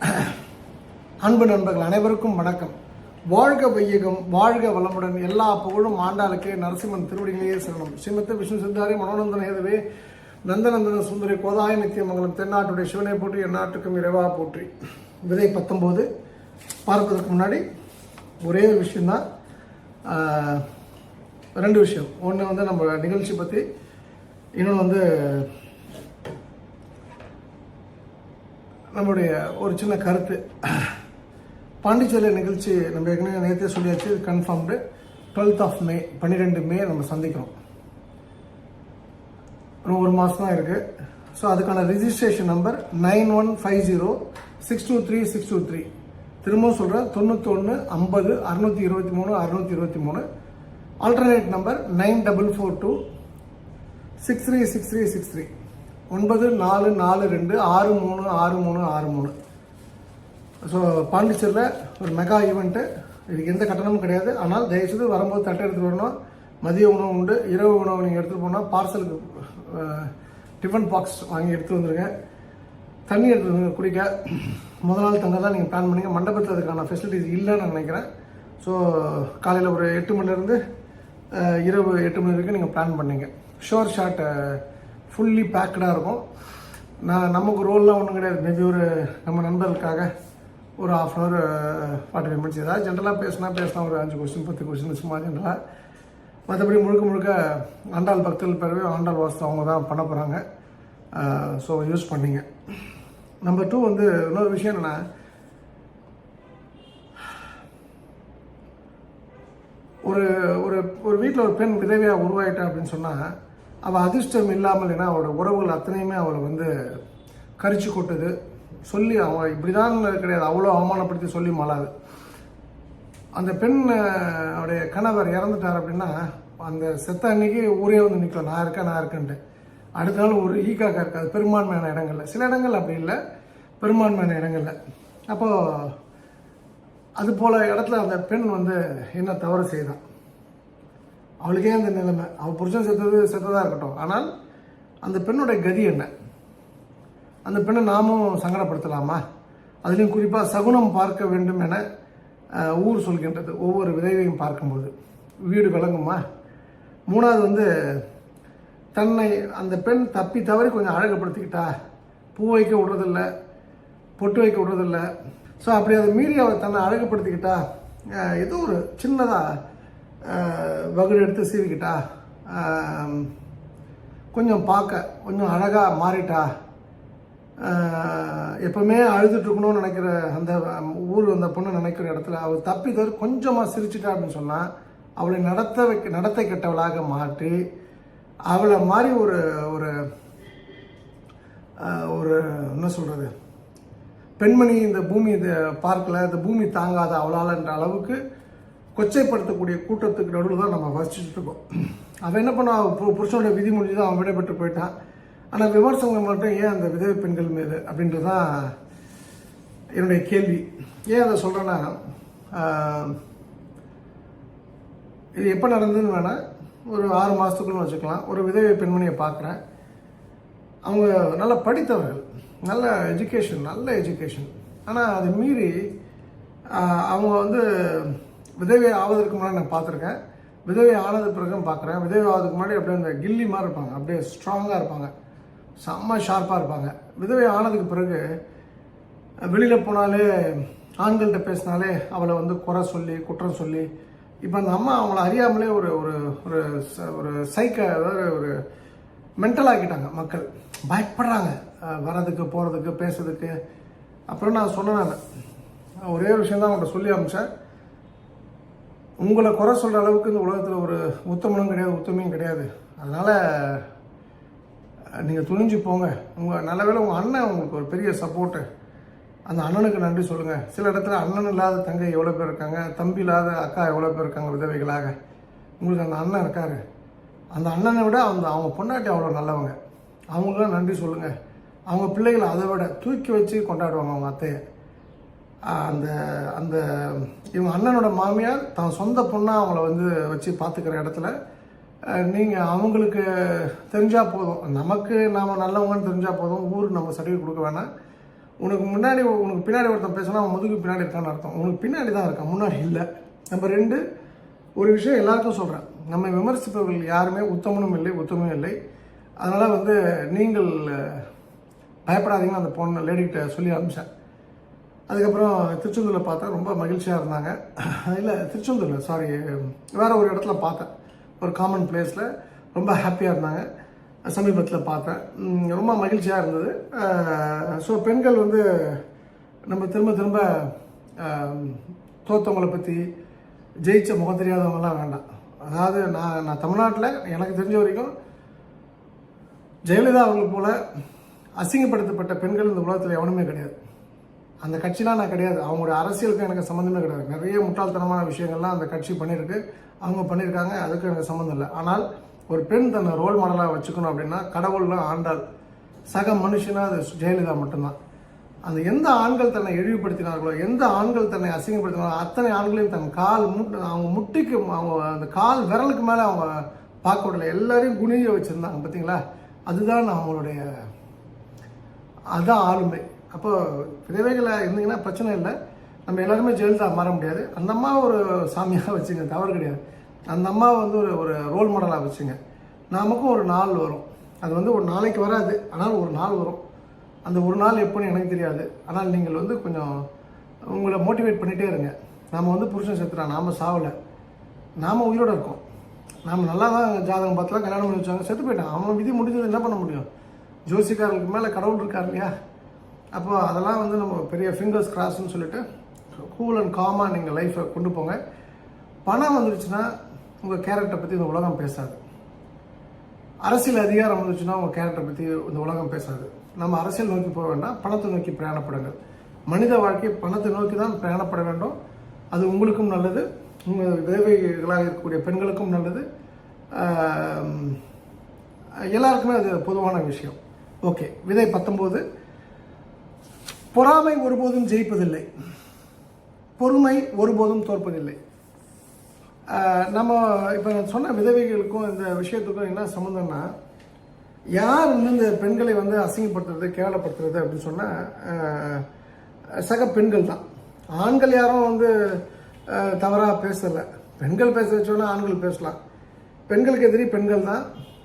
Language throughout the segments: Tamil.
அன்பு நண்பர்கள் அனைவருக்கும் வணக்கம். வாழ்க வையகம் வாழ்க வளமுடன் எல்லா புகழும் ஆண்டாளுக்கே நரசிம்மன் திருவடிகளையே சரணம் ஸ்ரீமத்த விஷ்ணு சித்தாரி மனோநந்தன ஏதவே நந்தநந்தன சுந்தரி கோதாய நித்தியமங்கலம் தென்னாட்டுடைய சிவனை போற்றி எந்நாட்டுக்கும் இறைவா போற்றி. விதை பத்தொம்போது பார்ப்பதற்கு முன்னாடி ஒரே ஒரு விஷயந்தான் ரெண்டு விஷயம். ஒன்று வந்து நம்ம நிகழ்ச்சி பற்றி இன்னொன்று வந்து நம்முடைய ஒரு சின்ன கருத்து. பாண்டிச்சேரி நிகழ்ச்சி நம்ம ஏற்கனவே நேற்றே சொல்லியாச்சு கன்ஃபார்ம்டு டுவெல்த் ஆஃப் மே பன்னிரெண்டு மே நம்ம சந்திக்கிறோம். இன்னும் ஒரு மாதம் தான் இருக்குது ஸோ அதுக்கான registration number nine one five zero six two three six two three திரும்பவும் சொல்கிறேன் தொண்ணூத்தொன்று ஐம்பது அறுநூற்றி இருபத்தி மூணு அறுநூற்றி இருபத்தி மூணு. Alternate number nine double four two six three six three six three ஒன்பது நாலு நாலு ரெண்டு ஆறு மூணு ஆறு மூணு ஆறு மூணு. ஸோ பாண்டிச்சேரியில் ஒரு மெகா ஈவெண்ட்டு இதுக்கு எந்த கட்டணமும் கிடையாது. ஆனால் தயவுசெய்து வரும்போது தட்டை எடுத்துகிட்டு வரணும். மதிய உணவு உண்டு. இரவு உணவு நீங்கள் எடுத்துகிட்டு போனால் பார்சலுக்கு டிஃபன் பாக்ஸ் வாங்கி எடுத்து வந்துருங்க. தண்ணி எடுத்து வந்து குடிக்க. முதல் நாள் தங்க தான் நீங்கள் பிளான் பண்ணுங்கள் மண்டபத்தில் அதுக்கான ஃபெசிலிட்டிஸ் இல்லைன்னு நான் நினைக்கிறேன். ஸோ காலையில் ஒரு எட்டு மணிலேருந்து இரவு எட்டு மணி வரைக்கும் நீங்கள் பிளான் பண்ணிங்க. ஷோர் ஷாட் ஃபுல்லி பேக்கடாக இருக்கும். நான் நமக்கு ரோல்லாம் ஒன்றும் கிடையாது. மேபி ஒரு நம்ம நண்பர்களுக்காக ஒரு half an hour forty five minutes ஏதாவது ஜென்ரலாக பேசினா பேசினா ஒரு அஞ்சு கொஸ்டின் பத்து கொஸ்டின் சும்மா ஜென்ரலாக மற்றபடி முழுக்க முழுக்க ஆண்டாள் பக்தர்கள் பிறகு ஆண்டாள் வாஸ்து அவங்க தான் பண்ண போகிறாங்க ஸோ யூஸ் பண்ணிங்க. நம்பர் டூ வந்து இன்னொரு விஷயம் என்னென்னா ஒரு ஒரு ஒரு வீட்டில் ஒரு பெண் விதவையாக உருவாயிட்டேன் அப்படின்னு சொன்னால் அவள் அதிர்ஷ்டம் இல்லாமல் ஏன்னா அவளோட உறவுகள் அத்தனையுமே அவளை வந்து கரிச்சு கொட்டுது. சொல்லி அவன் இப்படி தான் கிடையாது. அவ்வளோ அவமானப்படுத்தி சொல்லி மாளாது அந்த பெண் அவருடைய கணவர் இறந்துட்டார் அப்படின்னா அந்த செத்த அன்னைக்கு ஊரே வந்து நிற்கும் நான் இருக்கேன் நான் இருக்கேன்ட்டு. அடுத்த நாள் ஒரு ஈக்காக இருக்காது. பெரும்பான்மையான இடங்களில். சில இடங்கள் அப்படி இல்லை. பெரும்பான்மையான இடங்களில். அப்போது அது போல இடத்துல அந்த பெண் வந்து என்ன தவறு செய்தான் அவளுக்கே அந்த நிலைமை. அவள் புருஷன் செத்தது செத்ததாக இருக்கட்டும். ஆனால் அந்த பெண்ணுடைய கதி என்ன? அந்த பெண்ணை நாமும் சங்கடப்படுத்தலாமா? அதுலேயும் குறிப்பாக சகுனம் பார்க்க வேண்டும் என ஊர் சொல்கின்றது. ஒவ்வொரு விதைவையும் பார்க்கும்போது. வீடு விளங்குமா? மூணாவது வந்து தன்னை அந்த பெண் தப்பி தவறி கொஞ்சம் அழகுபடுத்திக்கிட்டா பூ வைக்க விடுறதில்ல பொட்டு வைக்க விடுறதில்ல. ஸோ அப்படி அதை மீறி அவள் தன்னை அழகுபடுத்திக்கிட்டா ஏதோ ஒரு சின்னதாக வகுடு எடுத்து சீவிக்கிட்டா கொஞ்சம் பார்க்க கொஞ்சம் அழகாக மாறிட்டா எப்பவுமே அழுதுட்டுருக்கணும்னு நினைக்கிற அந்த ஊர் அந்த பொண்ணு நினைக்கிற இடத்துல அவள் தப்பி தவிர கொஞ்சமாக சிரிச்சிட்டா அப்படின்னு சொன்னால் அவளை நடத்த வைக்க நடத்தை கெட்டவளாக மாற்றி அவளை மாதிரி ஒரு ஒரு ஒரு என்ன சொல்கிறது பெண்மணி இந்த பூமி இது பார்க்கல இந்த பூமி தாங்காத அவளாலன்ற அளவுக்கு கொச்சைப்படுத்தக்கூடிய கூட்டத்துக்கு நடுவில் தான் நம்ம வசிச்சுட்டு இருக்கோம். அவன் என்ன பண்ணா அவ பு- புருஷனோட விதி முடிஞ்சு அவன் விடைபெற்று போயிட்டான். ஆனால் விமர்சனங்கள் மட்டும் ஏன் அந்த விதவை பெண்கள் மீது அப்படின்றது தான் என்னுடைய கேள்வி. ஏன் அதை சொல்கிறேன்னா இது எப்போ நடந்ததுன்னு வேணால் ஒரு ஆறு மாதத்துக்குள்ள வச்சுக்கலாம். ஒரு விதவை பெண்மணியை பார்க்குறேன். அவங்க நல்லா படித்தவர்கள். நல்ல எஜுகேஷன் நல்ல எஜுகேஷன் ஆனால் அது மீறி அவங்க வந்து விதவை ஆவதற்கு முன்னாடி நான் பார்த்துருக்கேன். விதவை ஆனது பிறகும் பார்க்குறேன். விதவை ஆவதுக்கு முன்னாடி அப்படியே அந்த கில்லி மாதிரி இருப்பாங்க. அப்படியே ஸ்ட்ராங்காக இருப்பாங்க. செம்ம ஷார்ப்பாக இருப்பாங்க. விதவை ஆனதுக்கு பிறகு வெளியில் போனாலே ஆண்கள்கிட்ட பேசினாலே அவளை வந்து குறை சொல்லி குற்றம் சொல்லி இப்போ அந்த அம்மா அவங்கள அறியாமலே ஒரு ஒரு ஒரு ச- ஒரு சைக்க அதாவது ஒரு மென்டல் ஆக்கிட்டாங்க மக்கள். பயப்படுறாங்க. வரதுக்கு வர்றதுக்கு போகிறதுக்கு பேசுறதுக்கு. அப்புறம் நான் சொன்னேன் நான். ஒரே விஷயம் தான் அவங்கள்ட்ட சொல்லி அமிச்சேன் உங்களை குறை சொல்கிற அளவுக்கு இந்த உலகத்தில் ஒரு உத்தமனும் கிடையாது உத்தமையும் கிடையாது. அதனால் நீங்கள் துணிஞ்சு போங்க. உங்கள் நல்ல வேலை உங்கள் அண்ணன் உங்களுக்கு ஒரு பெரிய சப்போர்ட்டு அந்த அண்ணனுக்கு நன்றி சொல்லுங்கள் சில இடத்துல அண்ணன் இல்லாத தங்கை எவ்வளோ பேர் இருக்காங்க தம்பி இல்லாத அக்கா எவ்வளோ பேர் இருக்காங்க விதவைகளாக. உங்களுக்கு அந்த அண்ணன் இருக்காரு. அந்த அண்ணனை விட அந்த அவங்க பொண்டாட்டி அவ்வளோ நல்லவங்க. அவங்களும் நன்றி சொல்லுங்கள் அவங்க பிள்ளைகளை அதை விட தூக்கி வச்சு கொண்டாடுவாங்க அவங்க அத்தையை. அந்த அந்த இவங்க அண்ணனோட மாமியார் தான் சொந்த பொண்ணாக அவங்கள வந்து வச்சு பார்த்துக்கிற இடத்துல நீங்கள் அவங்களுக்கு தெரிஞ்சால் போதும். நமக்கு நாம் நல்லவங்கன்னு தெரிஞ்சால் போதும். ஊர் நம்ம சர்டிஃபிகேட் கொடுக்க வேணாம். உனக்கு முன்னாடி உனக்கு பின்னாடி ஒருத்தன் பேசினா அவன் முதுகு பின்னாடி இருக்கான்னு அர்த்தம். உனக்கு பின்னாடி தான் இருக்கான். முன்னாடி இல்லை. நம்ம ரெண்டு ஒரு விஷயம் எல்லாருக்கும் சொல்கிறேன் நம்ம விமர்சிப்பவர்கள் யாருமே உத்தமனும் இல்லை உத்தமும் இல்லை. அதனால் வந்து நீங்கள் பயப்படாதீங்கன்னு அந்த பொண்ணு லேடிகிட்ட சொல்லி அனுப்பிச்சேன். அதுக்கப்புறம் திருச்செந்தூரில் பார்த்தா ரொம்ப மகிழ்ச்சியாக இருந்தாங்க. இல்லை திருச்செந்தூரில் சாரி வேறு ஒரு இடத்துல பார்த்தேன். ஒரு காமன் பிளேஸில் ரொம்ப ஹாப்பியாக இருந்தாங்க. சமீபத்தில் பார்த்தேன். ரொம்ப மகிழ்ச்சியாக இருந்தது. ஸோ பெண்கள் வந்து நம்ம திரும்ப திரும்ப தோத்தவங்களை பற்றி ஜெயிச்ச முகம் தெரியாதவங்கலாம் வேண்டாம். அதாவது நான் நான் தமிழ்நாட்டில் எனக்கு தெரிஞ்ச வரைக்கும் ஜெயலலிதா அவர்கள் போல அசிங்கப்படுத்தப்பட்ட பெண்கள் இந்த உலகத்தில் எவனுமே கிடையாது. அந்த கட்சிலாம் நான் கிடையாது. அவங்களோட அரசியலுக்கும் எனக்கு சம்மந்தமே கிடையாது. நிறைய முட்டாள்தனமான விஷயங்கள்லாம் அந்த கட்சி பண்ணியிருக்கு அவங்க பண்ணியிருக்காங்க. அதுக்கு எனக்கு சம்மந்தம் இல்லை. ஆனால் ஒரு பெண் தன்னை ரோல் மாடலாக வச்சுக்கணும் அப்படின்னா கடவுள்லாம் ஆண்டாள் சக மனுஷனா அது ஜெயலலிதா மட்டும்தான். அந்த எந்த ஆண்கள் தன்னை இழிவுபடுத்தினார்களோ எந்த ஆண்கள் தன்னை அசிங்கப்படுத்தினாரோ அத்தனை ஆண்களையும் தன் கால் முட்டு அவங்க முட்டிக்கு அவங்க அந்த கால் விரலுக்கு மேலே அவங்க பார்க்க விடல. எல்லாரையும் குனிய வச்சுருந்தாங்க. பார்த்தீங்களா? அதுதான் அவங்களுடைய அதுதான் ஆளுமை. அப்போ விதவைகளை இருந்தீங்கன்னா பிரச்சனை இல்லை. நம்ம எல்லாருமே ஜெயலலிதா மாற முடியாது. அந்த அம்மா ஒரு சாமியாக வச்சுங்க தவறு கிடையாது. அந்த அம்மாவை வந்து ஒரு ஒரு ரோல் மாடலாக வச்சுங்க. நமக்கும் ஒரு நாள் வரும். அது வந்து ஒரு நாளைக்கு வராது. ஆனால் ஒரு நாள் வரும். அந்த ஒரு நாள் எப்போன்னு எனக்கு தெரியாது. ஆனால் நீங்கள் வந்து கொஞ்சம் உங்களை மோட்டிவேட் பண்ணிகிட்டே இருங்க. நாம் வந்து புருஷன் செத்துறான் நாம் சாவலை. நாம் உயிரோட இருக்கோம். நாம் நல்லா தான் ஜாதகம் பார்த்துலாம் கல்யாணம் பண்ணி வச்சாங்க. செத்து போயிட்டான். அவன் விதி முடிஞ்சது என்ன பண்ண முடியும்? ஜோசிக்காரர்களுக்கு மேலே கடவுள் இருக்கார் இல்லையா? அப்போ அதெல்லாம் வந்து நம்ம பெரிய ஃபிங்கர்ஸ் கிராஸ்ன்னு சொல்லிட்டு கூல் அண்ட் காமாக நீங்கள் லைஃப்பை கொண்டு போங்க. பணம் வந்துருச்சுன்னா உங்கள் கேரக்டரை பற்றி இந்த உலகம் பேசாது. அரசியல் அதிகாரம் வந்துச்சுன்னா உங்கள் கேரக்டரை பற்றி இந்த உலகம் பேசாது. நம்ம அரசியல் நோக்கி போக வேண்டாம் பணத்தை நோக்கி பிரயாணப்படுங்கள். மனித வாழ்க்கை பணத்தை நோக்கி தான் பிரயாணப்பட வேண்டும். அது உங்களுக்கும் நல்லது உங்கள் விதவைகளாக இருக்கக்கூடிய பெண்களுக்கும் நல்லது. எல்லாருக்குமே அது பொதுவான விஷயம். ஓகே விதை பத்தொம்போது. பொறாமை ஒருபோதும் ஜெயிப்பதில்லை. பொறுமை ஒருபோதும் தோற்பதில்லை. நம்ம இப்போ நான் சொன்ன விதவைகளுக்கும் இந்த விஷயத்துக்கும் என்ன சம்மந்தம்னா யார் வந்து இந்த பெண்களை வந்து அசிங்கப்படுத்துறது கேவலப்படுத்துறது அப்படின்னு சொன்னால் சக பெண்கள் தான். ஆண்கள் யாரும் வந்து தவறாக பேசலை. பெண்கள் பேச வச்சோன்னா ஆண்கள் பேசலாம். பெண்களுக்கு எதிரி பெண்கள் தான்.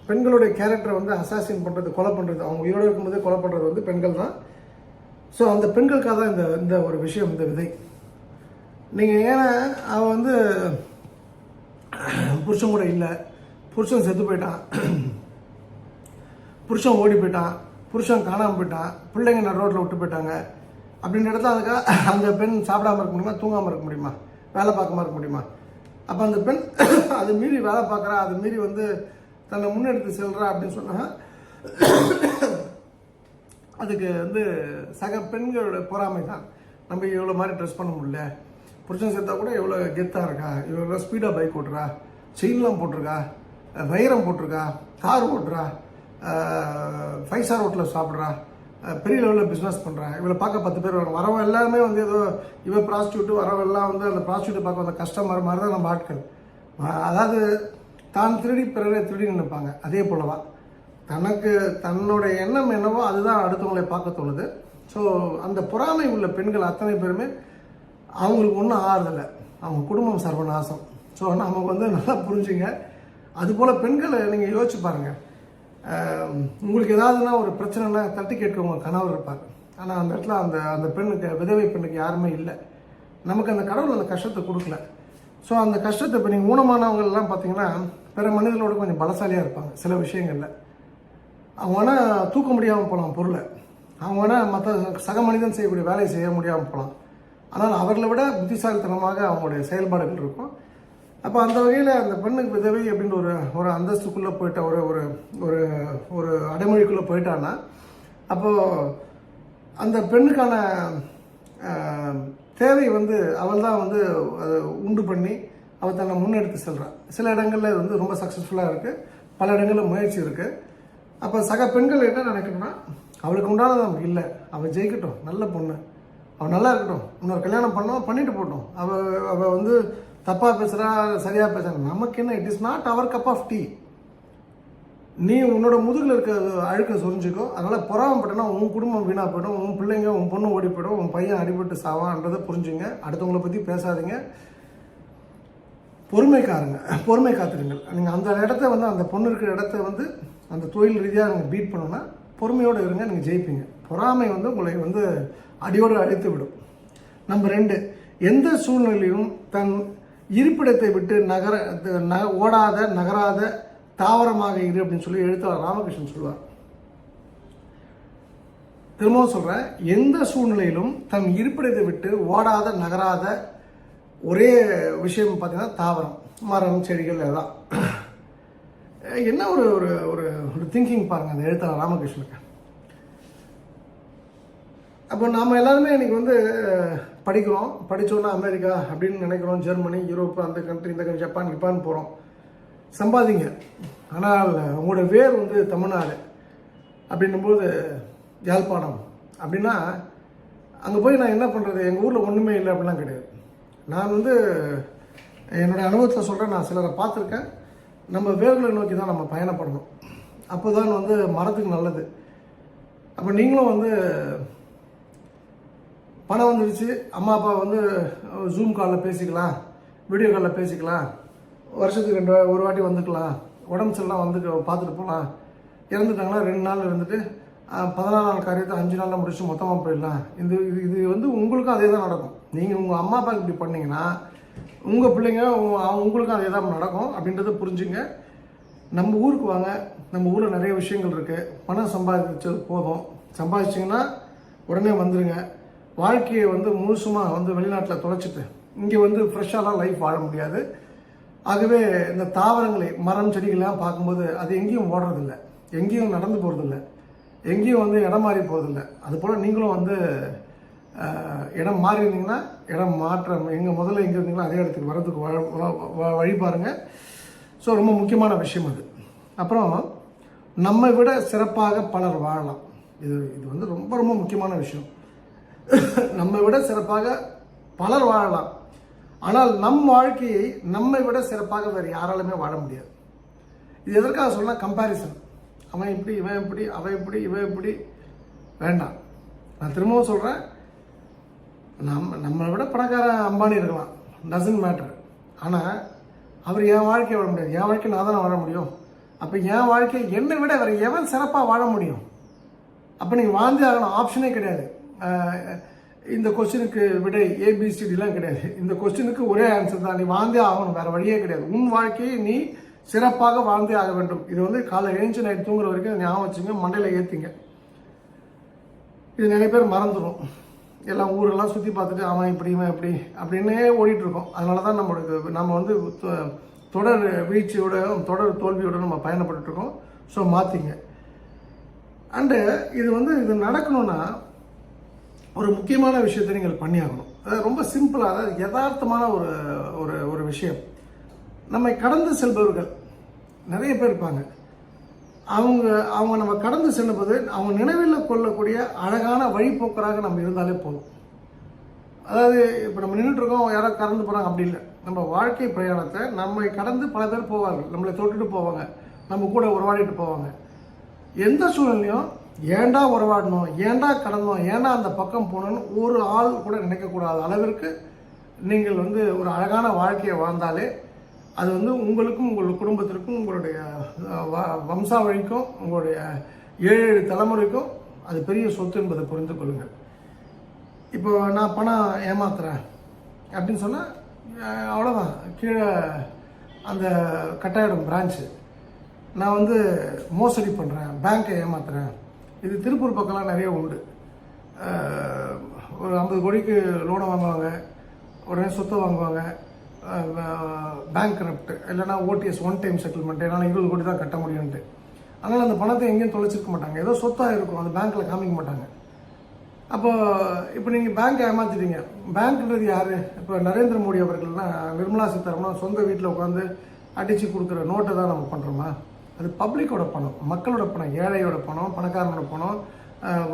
பெண்களுடைய கேரக்டரை வந்து அசாசின் பண்ணுறது கொலை பண்ணுறது அவங்க உயிரோடு இருக்கும்போது கொலை பண்ணுறது வந்து பெண்கள் தான். ஸோ அந்த பெண்களுக்காக தான் இந்த இந்த ஒரு விஷயம் இந்த விதை. நீங்கள் ஏன்னா அவன் வந்து புருஷன் கூட இல்லை. புருஷன் செத்து போயிட்டான். புருஷன் ஓடி போயிட்டான். புருஷன் காணாமல் போயிட்டான். பிள்ளைங்க நான் ரோட்டில் விட்டு போயிட்டாங்க. அப்படின்ற இடத்துல அதுக்காக அந்த பெண் சாப்பிடாம இருக்க முடியுமா? தூங்காமல் இருக்க முடியுமா? வேலை பார்க்காம இருக்க முடியுமா? அப்போ அந்த பெண் அது மீறி வேலை பார்க்குறா. அது மீறி வந்து தன்னை முன்னெடுத்து செல்கிறா அப்படின்னு சொன்னால் அதுக்கு வந்து சக பெண்களோட பொறாமை தான். நம்ம இவ்வளோ மாதிரி ட்ரெஸ் பண்ண முடியல. புருஷன் சேர்த்தா கூட எவ்வளோ கெத்தாக இருக்கா? இவ்வளோ ஸ்பீடாக பைக் ஓட்டுறா? செயின்லாம் போட்டிருக்கா? வைரம் போட்டிருக்கா? கார் ஓட்டுறா? ஃபைவ் ஸ்டார் ஹோட்டலில் சாப்பிட்றா? பெரிய லெவலில் பிஸ்னஸ் பண்ணுறா இவளை பார்க்க பத்து பேர் வரும் வரவங்க எல்லாருமே வந்து ஏதோ இவ ப்ராஸ்டியூட்டு வரவெல்லாம் வந்து அந்த ப்ராஸ்டியூட்டை பார்க்க வந்த கஸ்டமர் மாதிரி தான் நம்ம ஆட்கள். அதாவது தான் திருடி பிறரை திருடி நினைப்பாங்க. அதே போல தான் தனக்கு தன்னோட எண்ணம் என்னவோ அதுதான் அடுத்தவங்களை பார்க்க தோணுது. ஸோ அந்த பொறாமை உள்ள பெண்கள் அத்தனை பேருமே அவங்களுக்கு ஒன்றும் ஆறுதில்லை. அவங்க குடும்பம் சர்வநாசம். ஸோ நமக்கு வந்து நல்லா புரிஞ்சுங்க. அதுபோல் பெண்களை நீங்கள் யோசிச்சு பாருங்கள் உங்களுக்கு ஏதாவதுனா ஒரு பிரச்சனைனா தட்டி கேட்க கணவர் இருப்பார். ஆனால் அந்த இடத்துல அந்த அந்த பெண்ணுக்கு விதவை பெண்ணுக்கு யாருமே இல்லை. நமக்கு அந்த கடவுள் அந்த கஷ்டத்தை கொடுக்கல. ஸோ அந்த கஷ்டத்தை இப்போ நீங்கள் ஊனமானவங்கள்லாம் பார்த்தீங்கன்னா பிற மனிதர்களோட கொஞ்சம் பலசாலியாக இருப்பாங்க சில விஷயங்களில். அவங்க வேணால் தூக்க முடியாமல் போகலாம் பொருளை. அவங்க வேணால் மற்ற சக மனிதன் செய்யக்கூடிய வேலையை செய்ய முடியாமல் போகலாம் ஆனால் அவர்களை விட புத்திசாலித்தனமாக அவங்களுடைய செயல்பாடுகள் இருக்கும். அப்போ அந்த வகையில் அந்த பெண்ணுக்கு விதவை அப்படின்ற ஒரு ஒரு அந்தஸ்துக்குள்ளே போயிட்ட ஒரு ஒரு ஒரு ஒரு அடைமொழிக்குள்ளே போயிட்டான்னா அப்போது அந்த பெண்ணுக்கான தேவை வந்து அவள் தான் வந்து அதை உண்டு பண்ணி அவள் தன்னை முன்னெடுத்து செல்கிறான் சில இடங்களில் இது வந்து ரொம்ப சக்ஸஸ்ஃபுல்லாக இருக்குது பல இடங்களில் முயற்சி இருக்குது அப்போ சக பெண்கள் என்ன நினைக்கணும்னா அவளுக்கு உண்டானது நமக்கு இல்லை அவள் ஜெயிக்கட்டும். நல்ல பொண்ணு. அவள் நல்லா இருக்கட்டும். இன்னொரு கல்யாணம் பண்ணோம் பண்ணிட்டு போட்டோம். அவள் அவள் வந்து தப்பாக பேசுகிறா சரியாக பேசுகிறா நமக்கு என்ன it is not our cup of tea நீ உன்னோட முதுகில் இருக்க அழுக்க சொரிஞ்சிக்கோ. அதனால் பொறாமப்பட்டனா உன் குடும்பம் வீணாக போயிடும். உன் பிள்ளைங்க உன் பொண்ணு ஓடி போயிடும். உன் பையன் அடிபட்டு சாவான்றதை புரிஞ்சுங்க. அடுத்தவங்களை பற்றி பேசாதீங்க. பொறுமைக்காரங்க. பொறுமை காத்துடுங்கள் நீங்கள் அந்த இடத்த வந்து அந்த பொண்ணு இருக்கிற இடத்த வந்து அந்த தொழில் ரீதியாக நீங்கள் பீட் பண்ணோன்னா பொறுமையோடு இருங்க நீங்கள் ஜெயிப்பீங்க. பொறாமை வந்து உங்களை வந்து அடியோடு அழித்து விடும். நம்பர் ரெண்டு எந்த சூழ்நிலையிலும் தன் இருப்பிடத்தை விட்டு நகர ந ஓடாத நகராத தாவரமாக இரு அப்படின்னு சொல்லி எழுத்தாளர் ராமகிருஷ்ணன் சொல்லுவார். திரும்பவும் சொல்கிறேன் எந்த சூழ்நிலையிலும் தன் இருப்பிடத்தை விட்டு ஓடாத நகராத ஒரே விஷயம் பார்த்தீங்கன்னா தாவரம். மரம் செடிகள் அதான் என்ன ஒரு ஒரு ஒரு ஒரு திங்கிங் பாருங்க அந்த எழுத்தாளர் ராமகிருஷ்ணனுக்கு அப்போ நாம் எல்லாருமே இன்னைக்கு வந்து படிக்கிறோம். படித்தோன்னா அமெரிக்கா அப்படின்னு நினைக்கிறோம். ஜெர்மனி யூரோப் அந்த கண்ட்ரி இந்த கண்ட்ரி ஜப்பான் ஜப்பான் போகிறோம் சம்பாதிங்க. ஆனால் உங்களோட வேர் வந்து தமிழ்நாடு அப்படின்னும்போது யாழ்ப்பாணம். அப்படின்னா அங்கே போய் நான் என்ன பண்ணுறது எங்கள் ஊரில் ஒன்றுமே இல்லை அப்படிலாம் கிடையாது. நான் வந்து என்னோடய அனுபவத்தில் சொல்கிறேன் நான் சிலரை பார்த்துருக்கேன். நம்ம வேர்களை நோக்கி தான் நம்ம பயணப்படணும். அப்போ தான் வந்து மரத்துக்கு நல்லது. அப்போ நீங்களும் வந்து பணம் வந்துடுச்சு அம்மா அப்பா வந்து ஜூம் காலில் பேசிக்கலாம். வீடியோ காலில் பேசிக்கலாம். வருஷத்துக்கு ரெண்டு வா- ஒரு வாட்டி வந்துக்கலாம். உடம்பு சரியில்லாம் வந்து பார்த்துட்டு போகலாம். இறந்துட்டாங்கன்னா ரெண்டு நாள் இருந்துட்டு பதினாலு நாள் காரியத்தை அஞ்சு நாளில் முடிச்சு மொத்தமாக போயிடலாம். இது இது இது வந்து உங்களுக்கும் அதே தான் நடக்கும். நீங்கள் உங்கள் அம்மா அப்பாவுக்கு இப்படி பண்ணிங்கன்னா உங்கள் பிள்ளைங்க அவங்க- உங்களுக்கும் அதே தான் நடக்கும். அப்படின்றத புரிஞ்சுங்க. நம்ம ஊருக்கு வாங்க. நம்ம ஊரில் நிறைய விஷயங்கள் இருக்குது பணம் சம்பாதிச்சது போதும். சம்பாதிச்சிங்கன்னா உடனே வந்துடுங்க வாழ்க்கையை வந்து முழுசுமாக வந்து வெளிநாட்டில் தொலைச்சிட்டு இங்கே வந்து ஃப்ரெஷ்ஷாலாம் லைஃப் வாழ முடியாது. ஆகவே இந்த தாவரங்களை மரம் செடிகள்லாம் பார்க்கும்போது அது எங்கேயும் ஓடுறதில்ல. எங்கேயும் நடந்து போகிறதில்ல எங்கேயும் வந்து இடம் மாறி போகிறதில்ல அதுபோல் நீங்களும் வந்து இடம் மாறி இருந்தீங்கன்னா இடம் மாற்றம் எங்கே முதல்ல எங்கே இருந்தீங்களோ அதே இடத்துக்கு வர்றதுக்கு வ- வழி பாருங்கள் ஸோ ரொம்ப முக்கியமான விஷயம் அது. அப்புறம் நம்மை விட சிறப்பாக பலர் வாழலாம். இது இது வந்து ரொம்ப ரொம்ப முக்கியமான விஷயம். நம்மை விட சிறப்பாக பலர் வாழலாம். ஆனால் நம் வாழ்க்கையை நம்மை விட சிறப்பாக வேறு யாராலுமே வாழ முடியாது. இது எதற்காக சொன்னால் கம்பேரிசன் அவன் இப்படி இவன் இப்படி அவன் இப்படி இவன் இப்படி வேண்டாம். நான் திரும்பவும் சொல்கிறேன் நம்ம நம்மளை விட பணக்கார அம்பானி இருக்கலாம். டசன்ட் மேட்ரு ஆனால் அவர் என் வாழ்க்கையை வாழ முடியாது. என் வாழ்க்கை நான் தானே வாழ முடியும்? அப்போ என் வாழ்க்கை என்னை விட வேறு எவன் சிறப்பாக வாழ முடியும்? அப்போ நீங்கள் வாழ்ந்தே ஆகணும். ஆப்ஷனே கிடையாது. இந்த கொஸ்டினுக்கு விடை ஏபிசிடிலாம் கிடையாது. இந்த கொஸ்டினுக்கு ஒரே ஆன்சர் தான். நீ வாழ்ந்தே ஆகணும். வேறு வழியே கிடையாது. உன் வாழ்க்கையை நீ சிறப்பாக வாழ்ந்தே ஆக வேண்டும். இது வந்து காலை எழுந்து நைட் தூங்குற வரைக்கும் ஞாபகம் வச்சுங்க. மண்டையில் ஏற்றிங்க இது நிறைய பேர் மறந்துடும் எல்லாம் ஊரெல்லாம் சுற்றி பார்த்துட்டு அவன் இப்படி இவன் இப்படி அப்படின்னே ஓடிட்டுருக்கோம். அதனால தான் நம்மளுக்கு நம்ம வந்து தொ- தொடர் வீழ்ச்சியோட தொடர் தோல்வியோட நம்ம பயணப்பட்டுருக்கோம் ஸோ மாற்றிங்க அண்டு இது வந்து இது நடக்கணும்னா ஒரு முக்கியமான விஷயத்தை நீங்கள் பண்ணியாகணும். அதாவது ரொம்ப சிம்பிளாக அதாவது யதார்த்தமான ஒரு ஒரு ஒரு விஷயம். நம்மை கடந்து செல்பவர்கள் நிறைய பேர் இருப்பாங்க. அவங்க அவங்க நம்ம கடந்து செல்லும்போது அவங்க நினைவில் கொள்ளக்கூடிய அழகான வழிபோக்கராக நம்ம இருந்தாலே போதும். அதாவது இப்போ நம்ம நின்றுட்டுருக்கோம் யாரோ கடந்து போகிறாங்க அப்படி இல்லை. நம்ம வாழ்க்கை பிரயாணத்தை நம்மை கடந்து பல பேர் போவாங்க நம்மளை தொட்டுட்டு போவாங்க. நம்ம கூட உறவாடிட்டு போவாங்க. எந்த சூழ்நிலையும் ஏன்டா உறவாடணும் ஏன்டா கடந்தோம் ஏண்டா அந்த பக்கம் போகணும்னு ஒரு ஆள் கூட நினைக்கக்கூடாத அளவிற்கு நீங்கள் வந்து ஒரு அழகான வாழ்க்கையை வாழ்ந்தாலே அது வந்து உங்களுக்கும் உங்கள் குடும்பத்திற்கும் உங்களுடைய வ- வம்சாவழிக்கும் உங்களுடைய ஏழு ஏழு தலைமுறைக்கும் அது பெரிய சொத்து என்பதை புரிந்து கொள்ளுங்கள். இப்போ நான் பணம் ஏமாத்துறேன் அப்படின்னு சொன்னால் அவ்வளோதான் கீழே அந்த கட்டாயிடும் பிரான்ச்சு நான் வந்து மோசடி பண்ணுறேன் பேங்க்கை ஏமாத்துறேன். இது திருப்பூர் பக்கம்லாம் நிறைய உண்டு. ஒரு ஐம்பது கோடிக்கு லோனை வாங்குவாங்க உடனே சொத்தை வாங்குவாங்க. பேங்க் கரப்ட் இல்லைன்னா ஓடிஎஸ் ஒன் டைம் செட்டில்மெண்ட் என்னால் இருபது கோடி தான் கட்ட முடியும்ட்டு அதனால் அந்த பணத்தை எங்கேயும் தொலைச்சிருக்க மாட்டாங்க. ஏதோ சொத்தாக இருக்கும் அந்த பேங்க்கில் காமிக்க மாட்டாங்க. அப்போ இப்போ நீங்கள் பேங்க் ஏமாத்திட்டீங்க. பேங்க்ன்றது யார்? இப்போ நரேந்திர மோடி அவர்கள்லாம் நிர்மலா சீதாராமன் சொந்த வீட்டில் உட்காந்து அடித்து கொடுக்குற நோட்டை தான் நம்ம பண்ணுறோமா அது பப்ளிக்கோட பணம் மக்களோட பணம் ஏழையோட பணம் பணக்காரனோட பணம்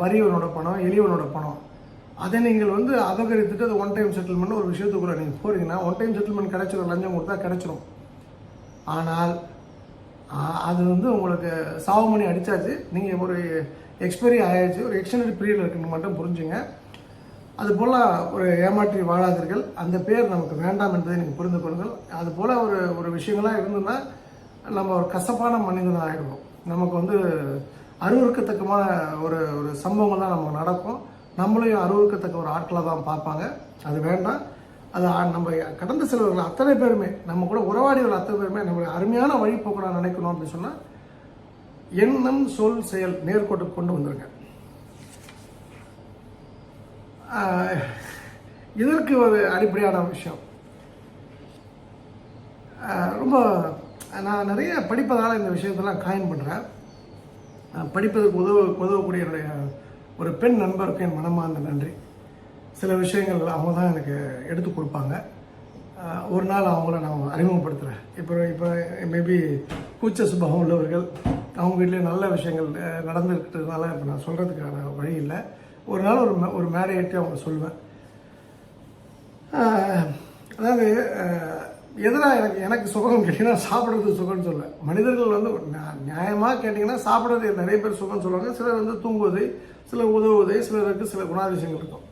வரியவனோட வறியவனோட பணம் எளியவனோட பணம். அதை நீங்கள் வந்து அபகரித்துட்டு அது ஒன் டைம் செட்டில்மெண்ட் ஒரு விஷயத்துக்குள்ள நீங்கள் போறீங்கன்னா ஒன் டைம் செட்டில்மெண்ட் கிடைச்சிடும் லஞ்சம் கொடுத்தா கிடைச்சிரும். ஆனால் அது வந்து உங்களுக்கு சாவு மணி அடித்தாச்சு நீங்கள் ஒரு எக்ஸ்பைரி ஆயாச்சு. ஒரு எக்ஸ்டெண்டட் பீரியட் இருக்குன்னு மட்டும் புரிஞ்சுங்க. அதுபோல் ஒரு ஏமாற்றி வாழாதீர்கள். அந்த பேர் நமக்கு வேண்டாம் என்பதை நீங்கள் புரிந்து கொள்ளுங்கள். அதுபோல் ஒரு ஒரு விஷயங்களாக இருந்ததுன்னா நம்ம ஒரு கசப்பான மனிதன் ஆகிடுவோம் நமக்கு வந்து அருவருக்கத்தக்கமான ஒரு ஒரு சம்பவங்கள் தான் நமக்கு நடக்கும் நம்மளையும் அருவருக்கத்தக்க ஒரு ஆட்களை தான் பார்ப்பாங்க. அது வேண்டாம். அது ஆ- நம்ம கடந்த செல்வர்கள் அத்தனை பேருமே நம்ம கூட உறவாடிகள் அத்தனை பேருமே நம்மளுடைய அருமையான வழிபோக்கணும் நினைக்கணும் அப்படின்னு சொன்னால் எண்ணம் சொல் செயல் நேர்கோட்டுக்கு கொண்டு வந்துருங்க. இதற்கு ஒரு அடிப்படையான விஷயம். ஆஹ், ரொம்ப நான் நிறைய படிப்பதால் இந்த விஷயத்தெல்லாம் காயின் பண்ணுறேன் படிப்பதற்கு உதவ உதவக்கூடிய என்னுடைய ஒரு பெண் நண்பருக்கு என் மனமார்ந்த நன்றி. சில விஷயங்கள் அவங்க தான் எனக்கு எடுத்து கொடுப்பாங்க. ஒரு நாள் அவங்கள நான் அறிமுகப்படுத்துகிறேன் இப்போ இப்போ மேபி கூச்ச சுபாவம் உள்ளவர்கள் அவங்க வீட்டிலே நல்ல விஷயங்கள் நடந்துருக்கிறதுனால இப்போ நான் சொல்கிறதுக்கான வழி இல்லை. ஒரு நாள் ஒரு மே- ஒரு மேடையிட்டு அவங்க சொல்லுவேன் அதாவது எதிராக எனக்கு எனக்கு சுகம் கேட்டிங்கன்னா சாப்பிட்றது சுகம்னு சொல்லுவேன். மனிதர்கள் வந்து நியாயமாக கேட்டிங்கன்னா சாப்பிட்றது நிறைய பேர் சுகம்னு சொல்லுவாங்க. சிலர் வந்து தூங்குவது சிலர் உதவுவது சிலருக்கு சில குணாதிசயங்கள் இருக்கும்.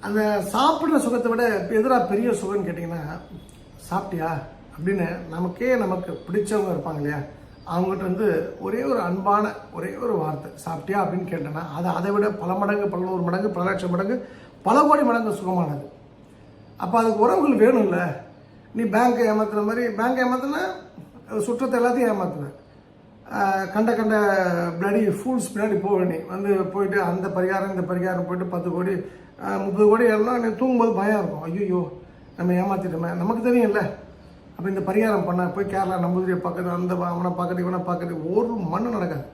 அந்த சாப்பிட்ற சுகத்தை விட எதிராக பெரிய சுகம்னு கேட்டிங்கன்னா சாப்பிட்டியா? அப்படின்னு நமக்கே நமக்கு பிடிச்சவங்க இருப்பாங்க இல்லையா? அவங்ககிட்ட வந்து ஒரே ஒரு அன்பான ஒரே ஒரு வார்த்தை சாப்பிட்டியா அப்படின்னு கேட்டேன்னா அது அதை விட பல மடங்கு பல நூறு மடங்கு பல லட்சம் மடங்கு பல கோடி மடங்கு சுகமானது. அப்போ அதுக்கு உறவுகள் வேணும்ல. நீ பேங்க்கை ஏமாத்துற மாதிரி பேங்க் ஏமாத்துனா சுற்றத்தை எல்லாத்தையும் ஏமாத்துன கண்ட கண்ட பிளடி ஃபூல்ஸ் பின்னாடி போக நீ. வந்து போயிட்டு அந்த பரிகாரம் இந்த பரிகாரம் போயிட்டு பத்து கோடி முப்பது கோடி எல்லாம் நீ தூங்கும்போது பயம் இருக்கும். ஐயோ நம்ம ஏமாத்திட்டோமே. நமக்கு தெரியும்ல. அப்போ இந்த பரிகாரம் பண்ண போய் கேரளா நம்பூதிரியை பார்க்குறது அந்த அவனை பார்க்குறது இவனை பார்க்குறது ஒரு மண்ணு நடக்காது.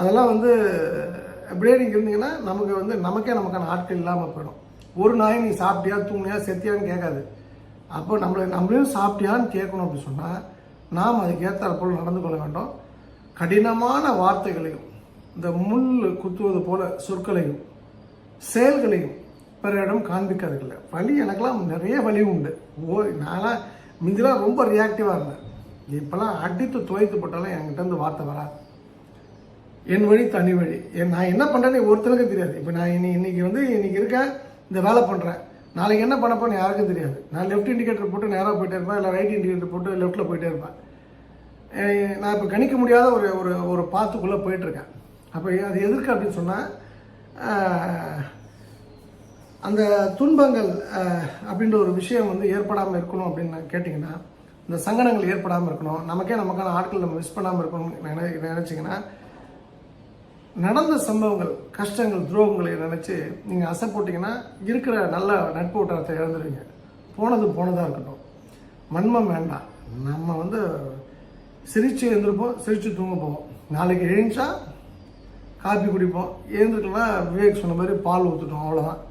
அதெல்லாம் வந்து எப்படியே நீங்கள் இருந்தீங்கன்னா நமக்கு வந்து நமக்கே நமக்கான ஆட்கள் இல்லாமல் போயிடும். ஒரு நாய் நீ சாப்பிட்டியா தூங்கினியா செத்தியான்னு கேட்காது. அப்போ நம்மளை நம்மளையும் சாப்பிட்டியான்னு கேட்கணும் அப்படின்னு சொன்னால் நாம் அதுக்கேற்ற போல் நடந்து கொள்ள வேண்டும். கடினமான வார்த்தைகளையும் இந்த முள் குத்துவது போல சொற்களையும் செயல்களையும் பிறரிடம் காண்பிக்காதுல்ல வலி எனக்கெல்லாம் நிறைய வலி உண்டு. ஓ நான்லாம் முந்திலாம் ரொம்ப ரியாக்டிவாக இருந்தேன். இப்போல்லாம் அடித்து துவைத்து போட்டாலும் என்கிட்டருந்து வார்த்தை வராது. என் வழி தனி வழி. என் நான் என்ன பண்ணுறேன்னு ஒருத்தனுக்கு தெரியாது. இப்போ நான் இன்னி இன்னைக்கு வந்து இன்னைக்கு இருக்கேன். இந்த வேலை பண்ணுறேன் நாளைக்கு என்ன பண்ண போறேன்னு யாருக்கும் தெரியாது. நான் லெஃப்ட் இண்டிகேட்டர் போட்டு நேராக போயிட்டே இருப்பேன் இல்லை ரைட் இண்டிகேட்டர் போட்டு லெஃப்ட்டில் போயிட்டே இருப்பேன். நான் இப்போ கணிக்க முடியாத ஒரு ஒரு ஒரு பாத்துக்குள்ளே போயிட்டுருக்கேன். அப்போ அது எதற்கு அப்படின்னு சொன்னால் அந்த துன்பங்கள் அப்படின்ற ஒரு விஷயம் வந்து ஏற்படாமல் இருக்கணும் அப்படின்னு நான் கேட்டிங்கன்னா இந்த சங்கடங்கள் ஏற்படாமல் இருக்கணும் நமக்கே நமக்கான ஆட்கள் நம்ம மிஸ் பண்ணாமல் இருக்கணும்னு நினை நினச்சிங்கன்னா நடந்த சம்பவங்கள் கஷ்டங்கள் துரோகங்களை நினச்சி நீங்கள் அசைப்போட்டிங்கன்னா இருக்கிற நல்ல நட்பு வட்டாரத்தை இழந்துருவீங்க. போனது போனதாக இருக்கட்டும். மண்மம் வேண்டாம். நம்ம வந்து சிரித்து எழுந்திருப்போம் சிரித்து தூங்க போவோம். நாளைக்கு எழுந்தா காப்பி குடிப்போம். எழுந்திருக்கலாம் விவேக் சொன்ன மாதிரி பால் ஊற்றுட்டோம் அவ்வளோதான்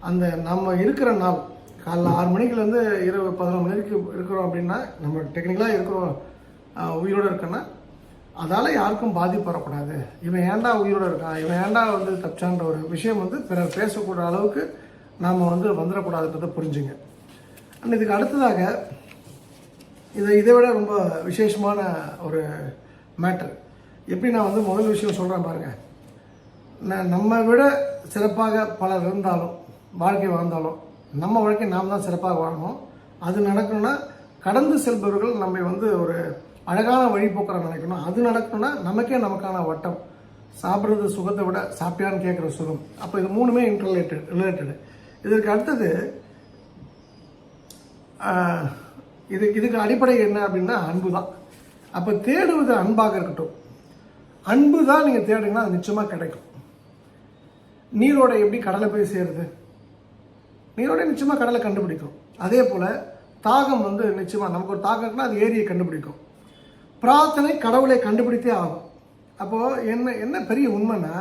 அந்த நம்ம இருக்கிற நாள் காலைல ஆறு மணிக்குலேருந்து இரவு பதினொரு மணிக்கு இருக்கிறோம் அப்படின்னா நம்ம டெக்னிக்கலாக இருக்கிறோம் உயிரோடு உயிரோட இருக்கோன்னா அதால் யாருக்கும் பாதிப்பு வரக்கூடாது இவன் ஏன்டா உயிரோடு இருக்கான்? இவன் ஏன்டா வந்து தப்பிச்சான்ற ஒரு விஷயம் வந்து பிறர் பேசக்கூடிய அளவுக்கு நாம் வந்து வந்துடக்கூடாதுன்றதை புரிஞ்சுங்க. அண்ட் இதுக்கு அடுத்ததாக இதை இதை விட ரொம்ப விசேஷமான ஒரு மேட்டர். எப்படி நான் வந்து முதல் விஷயம் சொல்கிறேன் பாருங்கள் நான் நம்ம விட சிறப்பாக பலர் இருந்தாலும் வாழ்க்கை வாழ்ந்தாலும் நம்ம வாழ்க்கை நாம் தான் சிறப்பாக வாழணும். அது நடக்கணும்னா கடந்து செல்பவர்கள் நம்மை வந்து ஒரு அழகான வழிபோக்கரை நினைக்கணும். அது நடக்கணும்னா நமக்கே நமக்கான வட்டம். சாப்பிட்றது சுகத்தை விட சாப்பிட்டியான்னு கேட்குற சுகம். அப்போ இது மூணுமே இன்டர்லேட்டட் ரிலேட்டடு இதற்கு அடுத்தது இது இதுக்கு அடிப்படை என்ன அப்படின்னா அன்பு தான் அப்போ தேடுவது அன்பாக இருக்கட்டும். அன்பு தான் நீங்கள் தேடுங்கன்னா அது நிச்சயமாக கிடைக்கும். நீரோட எப்படி கடலை போய் சேருது? நீரோட நிச்சயமாக கடலை கண்டுபிடிக்கும். அதே போல் தாகம் வந்து நிச்சயமாக நமக்கு ஒரு தாகம் இருக்குன்னா அது ஏரியை கண்டுபிடிக்கும். பிரார்த்தனை கடவுளை கண்டுபிடித்தே ஆகும். அப்போது என்ன என்ன பெரிய உண்மைன்னா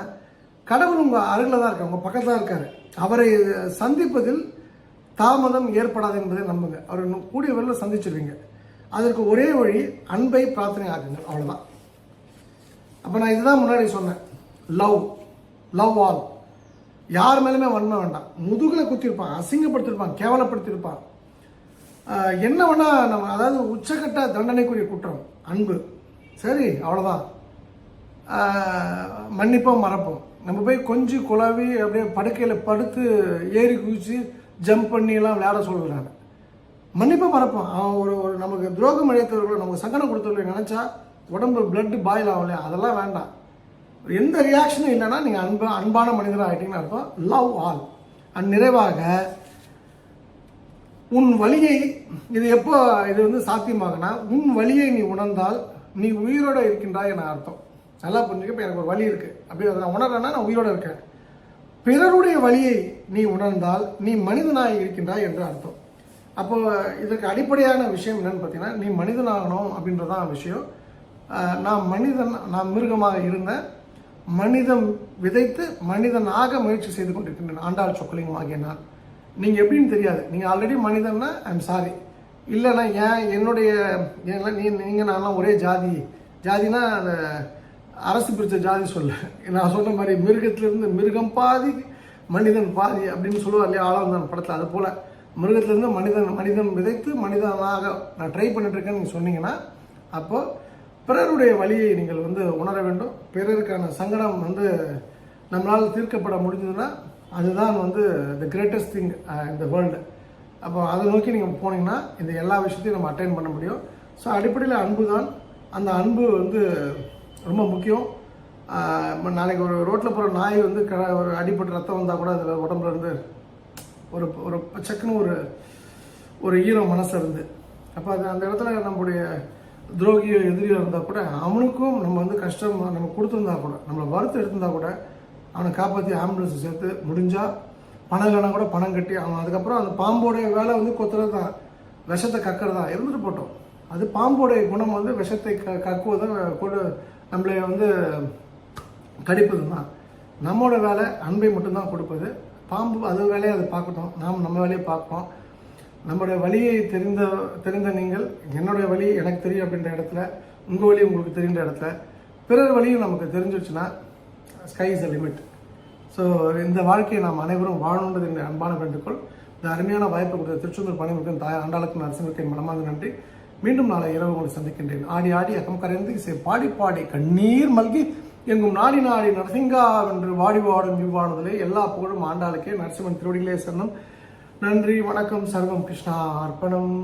கடவுள் உங்கள் அருகில் தான் இருக்கார் உங்கள் பக்கத்தில் தான் இருக்கார். அவரை சந்திப்பதில் தாமதம் ஏற்படாது என்பதை நம்புங்க. அவர் இன்னும் கூடிய விரைவில் சந்திச்சிருவீங்க. அதற்கு ஒரே வழி அன்பை பிரார்த்தனை ஆகுங்க அவ்வளோதான் அப்போ நான் இதுதான் முன்னாடி சொன்னேன். லவ் லவ் ஆல் யார் மேலுமே வன்மை வேண்டாம். முதுகில் குத்திருப்பான் அசிங்கப்படுத்திருப்பான் கேவலப்படுத்திருப்பான் என்ன வேணா நம்ம அதாவது உச்சக்கட்ட தண்டனைக்குரிய குற்றம் அன்பு. சரி அவ்வளோதான் மன்னிப்போம் மறப்போம். நம்ம போய் கொஞ்சி குழவி அப்படியே படுக்கையில் படுத்து ஏறி குதிச்சு ஜம்ப் பண்ணிலாம் எல்லாம் விளையாட மன்னிப்பாக மறப்போம். அவன் ஒரு ஒரு நமக்கு துரோகம் இழைத்தவர்களோ நமக்கு சங்கடம் கொடுத்தவர்களை நினச்சா உடம்பு பிளட்டு பாயில் ஆகும் அதெல்லாம் வேண்டாம். எந்த ரியாக்ஷனும் இல்லைன்னா நீங்கள் அன்பு அன்பான மனிதராக ஆகிட்டீங்கன்னு அர்த்தம். லவ் ஆல் அண்ட் நிறைவாக உன் வலியை இது எப்போ இது வந்து சாத்தியமாகனா உன் வலியை நீ உணர்ந்தால் நீ உயிரோட இருக்கின்றாய் என அர்த்தம். நல்லா புரிஞ்சுக்க இப்போ எனக்கு ஒரு வலி இருக்கு. அப்படி அதை நான் உணர்றேன்னா நான் உயிரோட இருக்கேன். பிறருடைய வலியை நீ உணர்ந்தால் நீ மனிதனாக இருக்கின்றாய் என்று அர்த்தம். அப்போ இதற்கு அடிப்படையான விஷயம் என்னன்னு பார்த்தீங்கன்னா நீ மனிதனாகணும் அப்படின்றதான் விஷயம். நான் மனிதன் நான் மிருகமாக இருந்தேன். மனிதன் விதைத்து மனிதனாக முயற்சி செய்து கொண்டிருக்கின்றேன். ஆண்டாள் சொக்கலிங்கமாகிய நான். நீங்கள் எப்படின்னு தெரியாது. நீங்கள் ஆல்ரெடி மனிதன்னா ஐம் சாரி இல்லைன்னா ஏன் என்னுடைய ஏன்னா நீ நீங்கள் நான்லாம் ஒரே ஜாதி. ஜாதினா அந்த அரசு பிரித்த ஜாதி சொல்ல. நான் சொன்ன மாதிரி மிருகத்திலிருந்து மிருகம் பாதி மனிதன் பாதி அப்படின்னு சொல்லுவார் இல்லையா ஆளாந்தான் படத்தில் அது போல். மிருகத்திலிருந்து மனிதன் மனிதன் விதைத்து மனிதனாக நான் ட்ரை பண்ணிட்டுருக்கேன்னு நீங்கள் சொன்னீங்கன்னா அப்போது பிறருடைய வழியை நீங்கள் வந்து உணர வேண்டும். பிறருக்கான சங்கடம் வந்து நம்மளால் தீர்க்கப்பட முடிஞ்சதுன்னா அதுதான் வந்து த கிரேட்டஸ்ட் திங் இந்த வேர்ல்டு அப்போ அதை நோக்கி நீங்கள் போனீங்கன்னா இந்த எல்லா விஷயத்தையும் நம்ம அட்டைன் பண்ண முடியும். ஸோ அடிப்படையில் அன்பு தான் அந்த அன்பு வந்து ரொம்ப முக்கியம். நாளைக்கு ஒரு ரோட்டில் போகிற நாய் வந்து க ஒரு அடிப்பட்டு ரத்தம் வந்தால் கூட அதில் உடம்புல இருந்து ஒரு ஒரு சக்குன்னு ஒரு ஒரு ஈரம் மனசு இருந்து. அப்போ அது அந்த இடத்துல நம்முடைய துரோகியோ எதிரியோ இருந்தால் கூட அவனுக்கும் நம்ம வந்து கஷ்டம் நம்ம கொடுத்துருந்தா கூட நம்மளை வறுத்து எடுத்திருந்தா கூட அவனை காப்பாற்றி ஆம்புலன்ஸை சேர்த்து முடிஞ்சால் பணம் இல்லைனா கூட பணம் கட்டி அவன் அதுக்கப்புறம் அந்த பாம்போடைய வேலை வந்து கொத்துறது தான் விஷத்தை கக்கிறது தான் இருந்துட்டு போட்டோம். அது பாம்போடைய குணம் வந்து விஷத்தை க கக்குவதை கொடு நம்மளை வந்து கடிப்பது தான் நம்மளோட வேலை அன்பை மட்டும்தான் கொடுப்பது. பாம்பு அது வேலையை அதை பார்க்கட்டும். நாம் நம்ம வேலையை பார்ப்போம். நம்மளுடைய வழியை தெரிந்த தெரிந்த நீங்கள் என்னுடைய வழி எனக்கு தெரியும் அப்படின்ற இடத்துல உங்கள் வழி உங்களுக்கு தெரிந்த இடத்துல பிறர் வழியும் நமக்கு தெரிஞ்சிச்சுன்னா sky is the limit so இந்த வாழ்க்கையை நாம் அனைவரும் வாழணுன்றது என் அன்பான வேண்டுகோள். இந்த அருமையான வாய்ப்பு கொடுத்த திருச்செந்தூர் பணிமுகம் தாய் ஆண்டாளுக்கும் நரசிம்மருக்கு என் மனமார்ந்த நன்றி. மீண்டும் நாளை இரவு உங்களை சந்திக்கின்றேன். ஆடி ஆடி அகம் கரைந்து இசை பாடி பாடி கண்ணீர் மல்கி எங்கும் நாடி நாடி நரசிங்கா என்று வாடி வாடும் இவ்வாணுதலே எல்லா புகழும் ஆண்டாளுக்கே நரசிம்மன் திருவடிகளே சரணம் நன்றி வணக்கம் சர்வம் கிருஷ்ணா அர்ப்பணம்.